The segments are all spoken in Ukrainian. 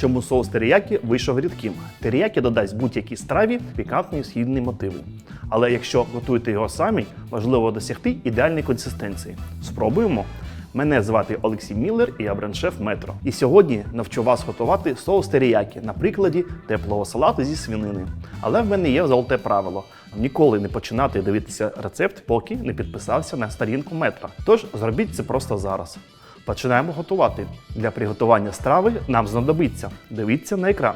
Чому соус теріякі вийшов рідким? Теріякі додасть будь-якій страві пікантні східні мотиви. Але якщо готуєте його самі, важливо досягти ідеальної консистенції. Спробуємо. Мене звати Олексій Міллер і я бренд-шеф Метро. І сьогодні навчу вас готувати соус теріякі на прикладі теплого салату зі свинини. Але в мене є золоте правило: ніколи не починати дивитися рецепт, поки не підписався на сторінку метро. Тож зробіть це просто зараз. Починаємо готувати. Для приготування страви нам знадобиться. Дивіться на екран.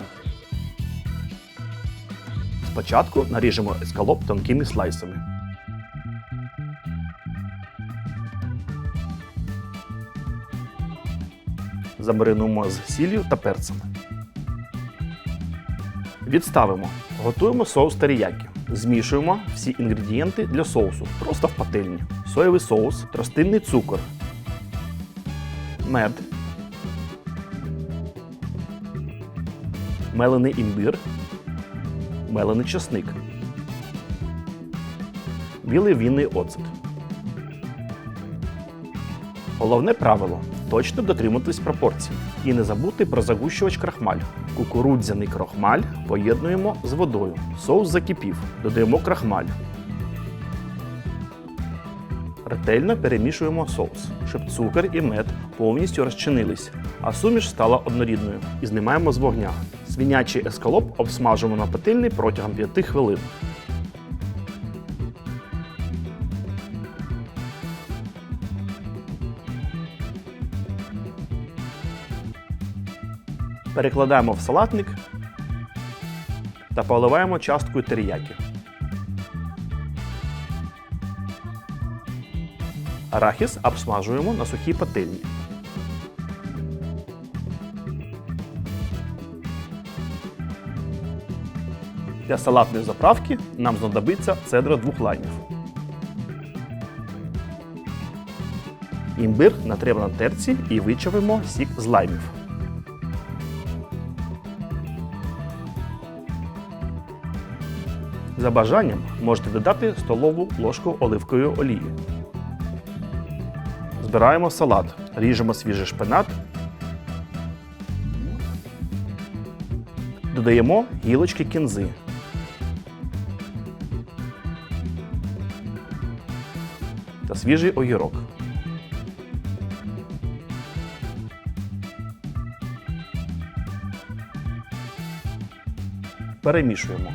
Спочатку наріжемо ескалоп тонкими слайсами. Замаринуємо з сіллю та перцем. Відставимо. Готуємо соус теріякі. Змішуємо всі інгредієнти для соусу просто в пательні. Соєвий соус, тростинний цукор, мед, мелений імбир, мелений чесник, білий вінний оцет. Головне правило точно дотримуватись пропорцій і не забути про загущувач крахмаль. Кукурудзяний крахмаль поєднуємо з водою. Соус закипів. Додаємо крахмаль. Ретельно перемішуємо соус, щоб цукор і мед повністю розчинились, а суміш стала однорідною. І знімаємо з вогня. Свинячий ескалоп обсмажимо на пательні протягом 5 хвилин. Перекладаємо в салатник та поливаємо часткою теріякі. Арахіс обсмажуємо на сухій пательні. Для салатної заправки нам знадобиться цедра двох лайнів. Імбир натремо на терці і вичавимо сік з лаймів. За бажанням можете додати столову ложку оливкової олії. Збираємо салат, ріжемо свіжий шпинат. Додаємо гілочки кінзи. Та свіжий огірок. Перемішуємо.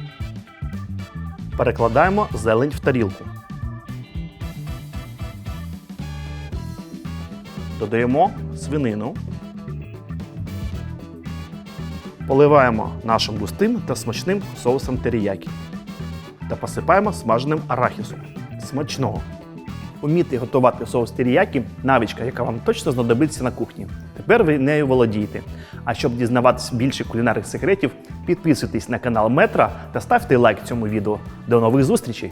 Перекладаємо зелень в тарілку. Додаємо свинину. Поливаємо нашим густим та смачним соусом теріякі. Та посипаємо смаженим арахісом. Смачного! Уміти готувати соус теріякі – навичка, яка вам точно знадобиться на кухні. Тепер ви нею володієте. А щоб дізнаватись більше кулінарних секретів, підписуйтесь на канал Метра та ставте лайк цьому відео. До нових зустрічей!